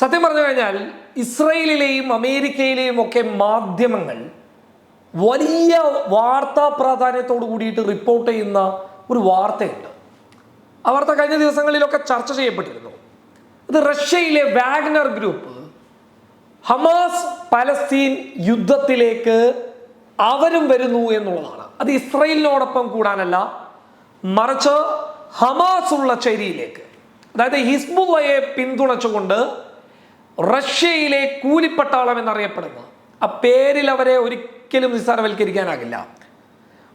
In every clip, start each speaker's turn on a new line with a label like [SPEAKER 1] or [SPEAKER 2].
[SPEAKER 1] സത്യം പറഞ്ഞു കഴിഞ്ഞാൽ ഇസ്രയേലിലെയും അമേരിക്കയിലെയും ഒക്കെ മാധ്യമങ്ങൾ വലിയ വാർത്താ പ്രാധാന്യത്തോട് കൂടിയിട്ട് റിപ്പോർട്ട് ചെയ്യുന്ന ഒരു വാർത്തയുണ്ട്. ആ വാർത്ത കഴിഞ്ഞ ദിവസങ്ങളിലൊക്കെ ചർച്ച ചെയ്യപ്പെട്ടിരുന്നു. അത് റഷ്യയിലെ വാഗ്നർ ഗ്രൂപ്പ് ഹമാസ് പലസ്തീൻ യുദ്ധത്തിലേക്ക് അവരും വരുന്നു എന്നുള്ളതാണ്. അത് ഇസ്രയേലിനോടൊപ്പം കൂടാനല്ല മറിച്ച് ഹമാസ് ഉള്ള ചേരിയിലേക്ക്. അതായത് ഹിസ്ബുള്ളയെ പിന്തുണച്ചുകൊണ്ട് റഷ്യയിലെ കൂലിപ്പട്ടാളം എന്നറിയപ്പെടുന്ന. ആ പേരിൽ അവരെ ഒരിക്കലും നിസ്സാരവൽക്കരിക്കാനാകില്ല.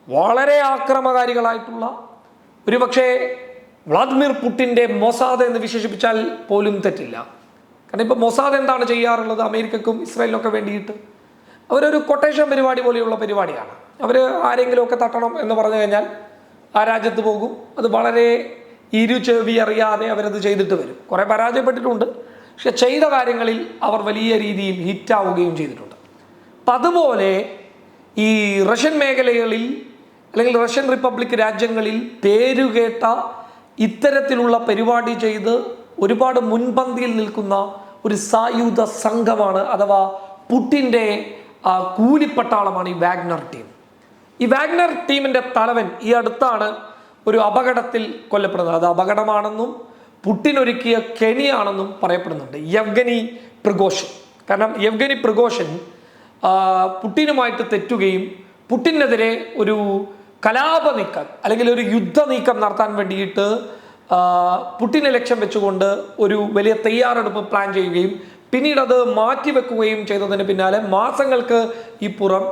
[SPEAKER 1] വളരെ ആക്രമകാരികളായിട്ടുള്ള ഒരുപക്ഷെ വ്ളാദിമിർ പുടിന്റെ മൊസാദ് എന്ന് വിശേഷിപ്പിച്ചാൽ പോലും തെറ്റില്ല. കാരണം ഇപ്പോൾ മൊസാദ് എന്താണ് ചെയ്യാറുള്ളത്? അമേരിക്കക്കും ഇസ്രായേലിനൊക്കെ വേണ്ടിയിട്ട്. അവരൊരു കൊട്ടേഷൻ പരിപാടി പോലെയുള്ള പരിപാടിയാണ്. അവർ ആരെങ്കിലുമൊക്കെ തട്ടണം എന്ന് പറഞ്ഞു കഴിഞ്ഞാൽ ആ രാജ്യത്ത് പോകും. അത് വളരെ ഇരു ചെവി അറിയാതെ അവരത് ചെയ്തിട്ട് വരും. കുറേ പരാജയപ്പെട്ടിട്ടുണ്ട്. പക്ഷെ ചെയ്ത കാര്യങ്ങളിൽ അവർ വലിയ രീതിയിൽ ഹിറ്റാവുകയും ചെയ്തിട്ടുണ്ട്. അപ്പം അതുപോലെ ഈ റഷ്യൻ മേഖലകളിൽ അല്ലെങ്കിൽ റഷ്യൻ റിപ്പബ്ലിക് രാജ്യങ്ങളിൽ പേരുകേട്ട ഇത്തരത്തിലുള്ള പരിപാടി ചെയ്ത് ഒരുപാട് മുൻപന്തിയിൽ നിൽക്കുന്ന ഒരു സായുധ സംഘമാണ് അഥവാ പുട്ടിന്റെ കൂലിപ്പട്ടാളമാണ് ഈ വാഗ്നർ ടീം. ഈ വാഗ്നർ ടീമിന്റെ തലവൻ ഈ അടുത്താണ് ഒരു അപകടത്തിൽ കൊല്ലപ്പെടുന്നത്. അത് അപകടമാണെന്നും പുട്ടിനൊരുക്കിയ കെണിയാണെന്നും പറയപ്പെടുന്നുണ്ട്. യവ്ഗനി പ്രഘോഷൻ കാരണം യവ്ഗനി പ്രഘോഷൻ പുട്ടിനുമായിട്ട് തെറ്റുകയും പുട്ടിനെതിരെ ഒരു കലാപ നീക്കം അല്ലെങ്കിൽ ഒരു യുദ്ധ നീക്കം നടത്താൻ വേണ്ടിയിട്ട് പുട്ടിനെ ലക്ഷ്യം വെച്ചുകൊണ്ട് ഒരു വലിയ തയ്യാറെടുപ്പ് പ്ലാൻ ചെയ്യുകയും പിന്നീട് അത് മാറ്റിവെക്കുകയും ചെയ്തതിന് പിന്നാലെ മാസങ്ങൾക്ക് ഇപ്പുറം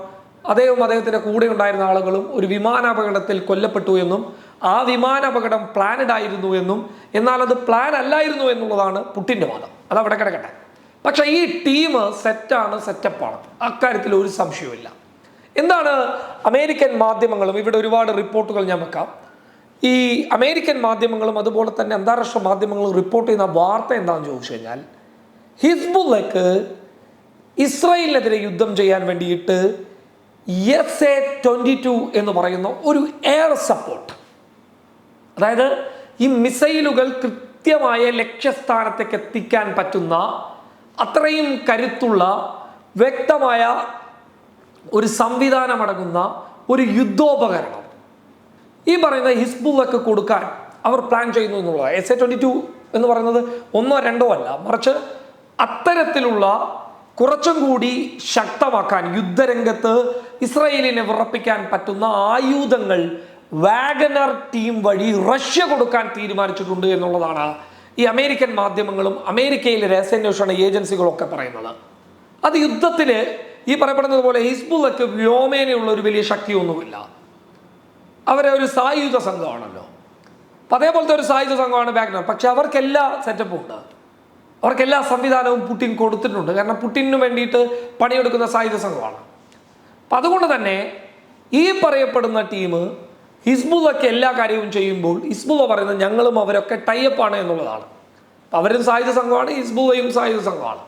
[SPEAKER 1] അദ്ദേഹവും അദ്ദേഹത്തിന്റെ കൂടെ ഉണ്ടായിരുന്ന ആളുകളും ഒരു വിമാനാപകടത്തിൽ കൊല്ലപ്പെട്ടു എന്നും ആ വിമാന അപകടം പ്ലാനഡ് ആയിരുന്നു എന്നും എന്നാൽ അത് പ്ലാൻ അല്ലായിരുന്നു എന്നുള്ളതാണ് പുട്ടിന്റെ വാദം. അത് അവിടെ കിടക്കട്ടെ. പക്ഷേ ഈ ടീം സെറ്റാണ് സെറ്റപ്പാണ് അക്കാര്യത്തിൽ ഒരു സംശയവുമില്ല എന്താണ് അമേരിക്കൻ മാധ്യമങ്ങളും ഇവിടെ ഒരുപാട് റിപ്പോർട്ടുകൾ ഞാൻ വെക്കാം. ഈ അമേരിക്കൻ മാധ്യമങ്ങളും അതുപോലെ തന്നെ അന്താരാഷ്ട്ര മാധ്യമങ്ങളും റിപ്പോർട്ട് ചെയ്യുന്ന വാർത്ത എന്താണെന്ന് ചോദിച്ചു കഴിഞ്ഞാൽ ഹിസ്ബുള്ളക്ക് ഇസ്രയേലിനെതിരെ യുദ്ധം ചെയ്യാൻ വേണ്ടിയിട്ട് എസ് എ ട്വന്റി ടു എന്ന് പറയുന്ന ഒരു എയർ സപ്പോർട്ട് അതായത് ഈ മിസൈലുകൾ കൃത്യമായ ലക്ഷ്യസ്ഥാനത്തേക്ക് എത്തിക്കാൻ പറ്റുന്ന അത്രയും കരുത്തുള്ള വ്യക്തമായ ഒരു സംവിധാനമടങ്ങുന്ന ഒരു യുദ്ധോപകരണം. ഈ പറയുന്ന ഹിസ്ബുള്ളക്ക് കൊടുക്കാൻ അവർ പ്ലാൻ ചെയ്യുന്നു എന്നുള്ളത് എസ് എ ട്വന്റി ടു എന്ന് പറയുന്നത് ഒന്നോ രണ്ടോ അല്ല മറിച്ച് അത്തരത്തിലുള്ള കുറച്ചും കൂടി ശക്തമാക്കാൻ യുദ്ധരംഗത്ത് ഇസ്രയേലിനെ വിറപ്പിക്കാൻ പറ്റുന്ന ആയുധങ്ങൾ വാഗനർ ടീം വഴി റഷ്യ കൊടുക്കാൻ തീരുമാനിച്ചിട്ടുണ്ട് എന്നുള്ളതാണ് ഈ അമേരിക്കൻ മാധ്യമങ്ങളും അമേരിക്കയിലെ രഹസ്യാന്വേഷണ ഏജൻസികളൊക്കെ പറയുന്നത്. അത് യുദ്ധത്തിൽ ഈ പറയപ്പെടുന്നത് പോലെ ഹിസ്ബുള്ളക്ക് വ്യോമേനയുള്ള ഒരു വലിയ ശക്തിയൊന്നുമില്ല. അവരെ ഒരു സായുധ സംഘമാണല്ലോ. അപ്പം അതേപോലത്തെ ഒരു സായുധ സംഘമാണ് വാഗ്നർ. പക്ഷെ അവർക്ക് എല്ലാ സെറ്റപ്പും ഉണ്ട്. അവർക്ക് എല്ലാ സംവിധാനവും പുട്ടിൻ കൊടുത്തിട്ടുണ്ട്. കാരണം പുടിനു വേണ്ടിയിട്ട് പണിയെടുക്കുന്ന സായുധ സംഘമാണ്. അപ്പം അതുകൊണ്ട് തന്നെ ഈ പറയപ്പെടുന്ന ടീം ഹിസ്ബുള്ളൊക്കെ എല്ലാ കാര്യവും ചെയ്യുമ്പോൾ ഹിസ്ബുള്ള പറയുന്നത് ഞങ്ങളും അവരൊക്കെ ടൈപ്പാണ് എന്നുള്ളതാണ്. അവരും സായുധ സംഘമാണ് ഹിസ്ബുള്ളയും സായുധ സംഘമാണ്.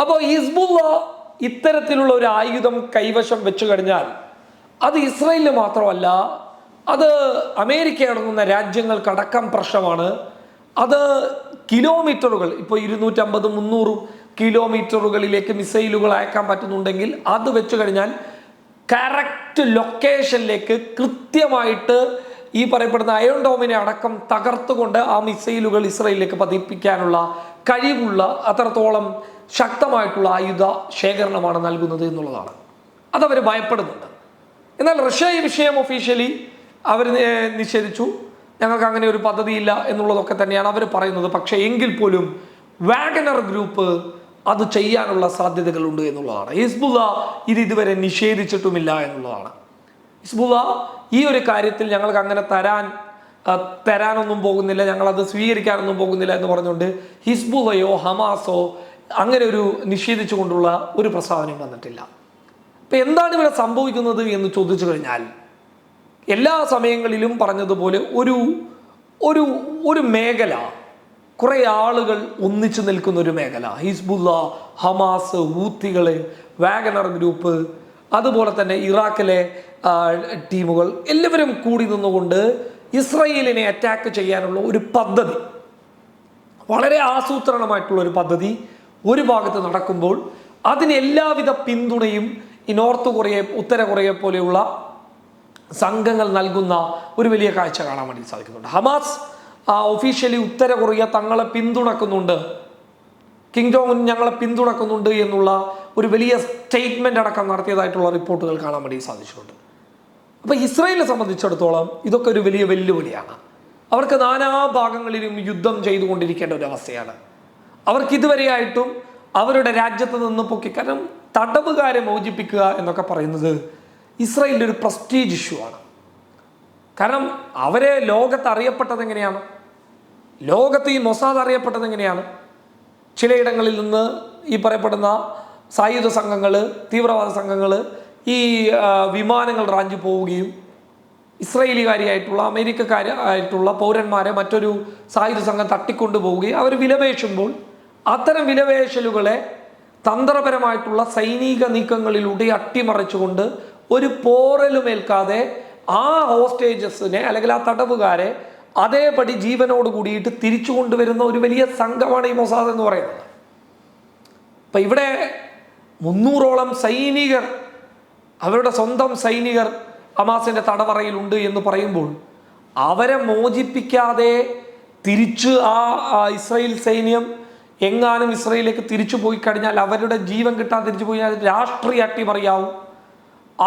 [SPEAKER 1] അപ്പോൾ ഹിസ്ബുള്ള ഇത്തരത്തിലുള്ള ഒരു ആയുധം കൈവശം വെച്ചു കഴിഞ്ഞാൽ അത് ഇസ്രയേലിന് മാത്രമല്ല അത് അമേരിക്ക അടങ്ങുന്ന രാജ്യങ്ങൾക്കടക്കം പ്രശ്നമാണ്. അത് കിലോമീറ്ററുകൾ ഇപ്പോൾ ഇരുന്നൂറ്റമ്പത് മുന്നൂറ് കിലോമീറ്ററുകളിലേക്ക് മിസൈലുകൾ അയക്കാൻ പറ്റുന്നുണ്ടെങ്കിൽ അത് വെച്ചു കഴിഞ്ഞാൽ കറക്റ്റ് ലൊക്കേഷനിലേക്ക് കൃത്യമായിട്ട് ഈ പറയപ്പെടുന്ന അയോൺ ഡോമിനെ അടക്കം തകർത്തുകൊണ്ട് ആ മിസൈലുകൾ ഇസ്രയേലിലേക്ക് പതിപ്പിക്കാനുള്ള കഴിവുള്ള അത്രത്തോളം ശക്തമായിട്ടുള്ള ആയുധ ശേഖരണമാണ് നൽകുന്നത് എന്നുള്ളതാണ്. അതവർ ഭയപ്പെടുന്നുണ്ട്. എന്നാൽ റഷ്യ ഈ വിഷയം ഒഫീഷ്യലി അവർ നിഷേധിച്ചു. ഞങ്ങൾക്ക് അങ്ങനെ ഒരു പദ്ധതിയില്ല എന്നുള്ളതൊക്കെ തന്നെയാണ് അവർ പറയുന്നത്. പക്ഷേ എങ്കിൽ പോലും വാഗനർ ഗ്രൂപ്പ് അത് ചെയ്യാനുള്ള സാധ്യതകളുണ്ട് എന്നുള്ളതാണ്. ഹിസ്ബുല ഇത് ഇതുവരെ നിഷേധിച്ചിട്ടുമില്ല എന്നുള്ളതാണ്. ഹിസ്ബുല ഈ ഒരു കാര്യത്തിൽ ഞങ്ങൾക്ക് അങ്ങനെ തരാൻ തരാനൊന്നും പോകുന്നില്ല ഞങ്ങളത് സ്വീകരിക്കാനൊന്നും പോകുന്നില്ല എന്ന് പറഞ്ഞുകൊണ്ട് ഹിസ്ബുലയോ ഹമാസോ അങ്ങനെ ഒരു നിഷേധിച്ചുകൊണ്ടുള്ള ഒരു പ്രസ്താവനയും വന്നിട്ടില്ല. ഇപ്പൊ എന്താണ് ഇവിടെ സംഭവിക്കുന്നത് എന്ന് ചോദിച്ചു കഴിഞ്ഞാൽ എല്ലാ സമയങ്ങളിലും പറഞ്ഞതുപോലെ ഒരു ഒരു ഒരു മേഖല കുറേ ആളുകൾ ഒന്നിച്ചു നിൽക്കുന്ന ഒരു മേഖല. ഹിസ്ബുല്ല ഹമാസ് ഹൂത്തികൾ വാഗനർ ഗ്രൂപ്പ് അതുപോലെ തന്നെ ഇറാഖിലെ ടീമുകൾ എല്ലാവരും കൂടി നിന്നുകൊണ്ട് ഇസ്രയേലിനെ അറ്റാക്ക് ചെയ്യാനുള്ള ഒരു പദ്ധതി. വളരെ ആസൂത്രണമായിട്ടുള്ള ഒരു പദ്ധതി ഒരു ഭാഗത്ത് നടക്കുമ്പോൾ അതിന് എല്ലാവിധ പിന്തുണയും ഈ നോർത്ത് കൊറിയ ഉത്തര കൊറിയ പോലെയുള്ള സംഘങ്ങൾ നൽകുന്ന ഒരു വലിയ കാഴ്ച കാണാൻ വേണ്ടി സാധിക്കുന്നുണ്ട്. ഹമാസ് ഒഫീഷ്യലി ഉത്തര കൊറിയ തങ്ങളെ പിന്തുണക്കുന്നുണ്ട്. കിങ് ജോങ് ഞങ്ങളെ പിന്തുണക്കുന്നുണ്ട് എന്നുള്ള ഒരു വലിയ സ്റ്റേറ്റ്മെന്റ് അടക്കം നടത്തിയതായിട്ടുള്ള റിപ്പോർട്ടുകൾ കാണാൻ വേണ്ടി സാധിച്ചിട്ടുണ്ട്. അപ്പോൾ ഇസ്രയേലിനെ സംബന്ധിച്ചിടത്തോളം ഇതൊക്കെ ഒരു വലിയ വെല്ലുവിളിയാണ്. അവർക്ക് നാനാ ഭാഗങ്ങളിലും യുദ്ധം ചെയ്തുകൊണ്ടിരിക്കേണ്ട ഒരു അവസ്ഥയാണ്. അവർക്ക് ഇതുവരെയായിട്ടും അവരുടെ രാജ്യത്ത് നിന്ന് പൊക്കി കാരണം തടവുകാരെ മോചിപ്പിക്കുക എന്നൊക്കെ പറയുന്നത് ഇസ്രയേലിന്റെ ഒരു പ്രസ്റ്റീജ് ഇഷ്യൂ ആണ്. കാരണം അവരെ ലോകത്ത് അറിയപ്പെട്ടത് എങ്ങനെയാണ്? ലോകത്ത് ഈ മൊസാദ് അറിയപ്പെട്ടത് എങ്ങനെയാണ്? ചിലയിടങ്ങളിൽ നിന്ന് ഈ പറയപ്പെടുന്ന സായുധ സംഘങ്ങൾ തീവ്രവാദ സംഘങ്ങൾ ഈ വിമാനങ്ങൾ റാഞ്ചി പോവുകയും ഇസ്രയേലികാരിയായിട്ടുള്ള അമേരിക്കക്കാരായിട്ടുള്ള പൗരന്മാരെ മറ്റൊരു സായുധ സംഘം തട്ടിക്കൊണ്ടു പോവുകയും അവർ വിലപേശുമ്പോൾ അത്തരം വിലപേശലുകളെ തന്ത്രപരമായിട്ടുള്ള സൈനിക നീക്കങ്ങളിലൂടെ അട്ടിമറിച്ചുകൊണ്ട് ഒരു പോറലുമേൽക്കാതെ ആ ഹോസ്റ്റേജസിനെ അല്ലെങ്കിൽ ആ തടവുകാരെ അതേപടി ജീവനോട് കൂടിയിട്ട് തിരിച്ചു കൊണ്ടുവരുന്ന ഒരു വലിയ സംഘമാണ് ഈ മൊസാദ് എന്ന് പറയുന്നത്. അപ്പൊ ഇവിടെ മുന്നൂറോളം സൈനികർ അവരുടെ സ്വന്തം സൈനികർ ഹമാസിന്റെ തടവറയിലുണ്ട് എന്ന് പറയുമ്പോൾ അവരെ മോചിപ്പിക്കാതെ തിരിച്ച് ആ ഇസ്രയേൽ സൈന്യം എങ്ങാനും ഇസ്രയേലിലേക്ക് തിരിച്ചു പോയി കഴിഞ്ഞാൽ അവരുടെ ജീവൻ കിട്ടാൻ തിരിച്ചു പോയി രാഷ്ട്രീയ അട്ടിമറിയാവും.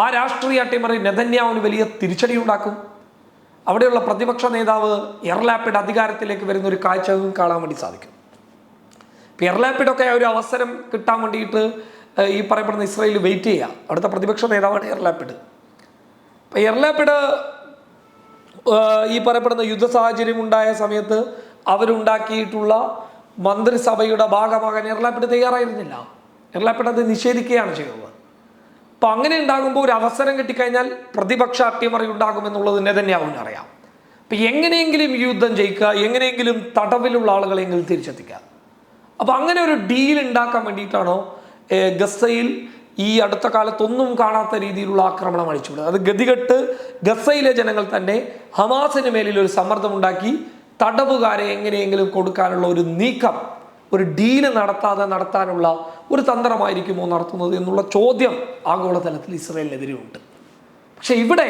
[SPEAKER 1] ആ രാഷ്ട്രീയ അട്ടിമറി നെതന്യാവിന് വലിയ തിരിച്ചടി ഉണ്ടാക്കും. അവിടെയുള്ള പ്രതിപക്ഷ നേതാവ് എർലാപ്പിഡ് അധികാരത്തിലേക്ക് വരുന്ന ഒരു കാഴ്ച കാണാൻ വേണ്ടി സാധിക്കും. ഇപ്പം എർലാപ്പിഡൊക്കെ ഒരു അവസരം കിട്ടാൻ വേണ്ടിയിട്ട് ഈ പറയപ്പെടുന്ന ഇസ്രായേൽ വെയിറ്റ് ചെയ്യുക. അവിടുത്തെ പ്രതിപക്ഷ നേതാവാണ് എർലാപ്പിഡ് അപ്പം എർലാപ്പിഡ് ഈ പറയപ്പെടുന്ന യുദ്ധ സാഹചര്യം ഉണ്ടായ സമയത്ത് അവരുണ്ടാക്കിയിട്ടുള്ള മന്ത്രിസഭയുടെ ഭാഗമാകാൻ എർലാപ്പിഡ് തയ്യാറായിരുന്നില്ല. എർലാപ്പിഡ് അത് നിഷേധിക്കുകയാണ് ചെയ്തത്. അപ്പൊ അങ്ങനെ ഉണ്ടാകുമ്പോൾ ഒരു അവസരം കിട്ടിക്കഴിഞ്ഞാൽ പ്രതിപക്ഷ അട്ടിമറി ഉണ്ടാകുമെന്നുള്ളത് നെതന്യാവിന് അറിയാം. അപ്പൊ എങ്ങനെയെങ്കിലും യുദ്ധം ജയിക്കുക എങ്ങനെയെങ്കിലും തടവിലുള്ള ആളുകളെങ്കിലും തിരിച്ചെത്തിക്കുക. അപ്പൊ അങ്ങനെ ഒരു ഡീൽ ഉണ്ടാക്കാൻ വേണ്ടിയിട്ടാണോ ഗസയിൽ ഈ അടുത്ത കാലത്തൊന്നും കാണാത്ത രീതിയിലുള്ള ആക്രമണം അഴിച്ചുവിടുന്നത്? അത് ഗതികെട്ട് ഗസയിലെ ജനങ്ങൾ തന്നെ ഹമാസിന് മേലിൽ ഒരു സമ്മർദ്ദം ഉണ്ടാക്കി തടവുകാരെ എങ്ങനെയെങ്കിലും കൊടുക്കാനുള്ള ഒരു നീക്കം ഒരു ഡീൽ നടത്താതെ നടത്താനുള്ള ഒരു തന്ത്രമായിരിക്കുമോ നടത്തുന്നത് എന്നുള്ള ചോദ്യം ആഗോളതലത്തിൽ ഇസ്രയേലിനെതിരെ ഉണ്ട് പക്ഷെ ഇവിടെ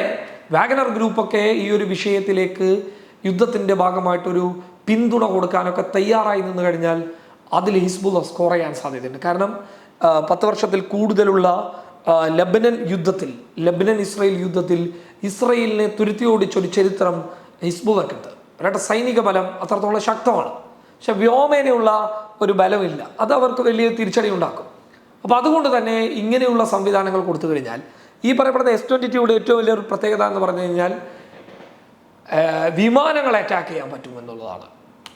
[SPEAKER 1] വാഗനർ ഗ്രൂപ്പൊക്കെ ഈ ഒരു വിഷയത്തിലേക്ക് യുദ്ധത്തിന്റെ ഭാഗമായിട്ടൊരു പിന്തുണ കൊടുക്കാനൊക്കെ തയ്യാറായി നിന്ന് കഴിഞ്ഞാൽ അതിൽ ഹിസ്ബുള്ള സ്കോർ ചെയ്യാൻ സാധ്യതയുണ്ട്. കാരണം പത്ത് വർഷത്തിൽ കൂടുതലുള്ള ലബനൻ യുദ്ധത്തിൽ ലബനൻ ഇസ്രയേൽ യുദ്ധത്തിൽ ഇസ്രയേലിനെ തുരുത്തി ഓടിച്ചൊരു ചരിത്രം ഹിസ്ബുള്ളക്കുണ്ട് അവരുടെ സൈനിക ബലം അത്രത്തോളം ശക്തമാണ്. പക്ഷെ വ്യോമേനയുള്ള ഒരു ബലമില്ല. അത് അവർക്ക് വലിയ തിരിച്ചടി ഉണ്ടാക്കും. അപ്പോൾ അതുകൊണ്ട് തന്നെ ഇങ്ങനെയുള്ള സംവിധാനങ്ങൾ കൊടുത്തു കഴിഞ്ഞാൽ ഈ പറയപ്പെടുന്ന എസ് ട്വന്റി ടിയുടെ ഏറ്റവും വലിയൊരു പ്രത്യേകത എന്ന് പറഞ്ഞു കഴിഞ്ഞാൽ വിമാനങ്ങളെ അറ്റാക്ക് ചെയ്യാൻ പറ്റും എന്നുള്ളതാണ്.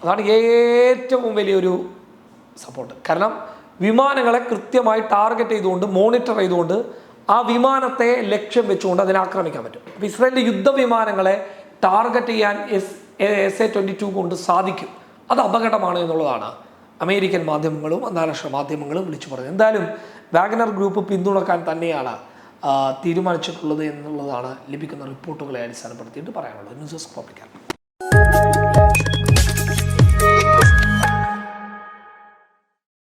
[SPEAKER 1] അതാണ് ഏറ്റവും വലിയൊരു സപ്പോർട്ട് കാരണം വിമാനങ്ങളെ കൃത്യമായി ടാർഗറ്റ് ചെയ്തുകൊണ്ട് മോണിറ്റർ ചെയ്തുകൊണ്ട് ആ വിമാനത്തെ ലക്ഷ്യം വെച്ചുകൊണ്ട് അതിനെ ആക്രമിക്കാൻ പറ്റും. അപ്പോൾ ഇസ്രായേലിന്റെ യുദ്ധവിമാനങ്ങളെ ടാർഗറ്റ് ചെയ്യാൻ S S A twenty two കൊണ്ട് സാധിക്കും. അത് അപകടമാണ് എന്നുള്ളതാണ്. അമേരിക്കൻ മാധ്യമങ്ങളും അന്താരാഷ്ട്ര മാധ്യമങ്ങളും വിളിച്ചു പറഞ്ഞത്. എന്തായാലും വാഗനർ ഗ്രൂപ്പ് പിന്തുണക്കാൻ തന്നെയാണ് തീരുമാനിച്ചിട്ടുള്ളത് എന്നുള്ളതാണ് ലഭിക്കുന്ന റിപ്പോർട്ടുകളെ അടിസ്ഥാനപ്പെടുത്തിയിട്ട് പറയാനുള്ളത്. News desk പബ്ലിക്കാണ്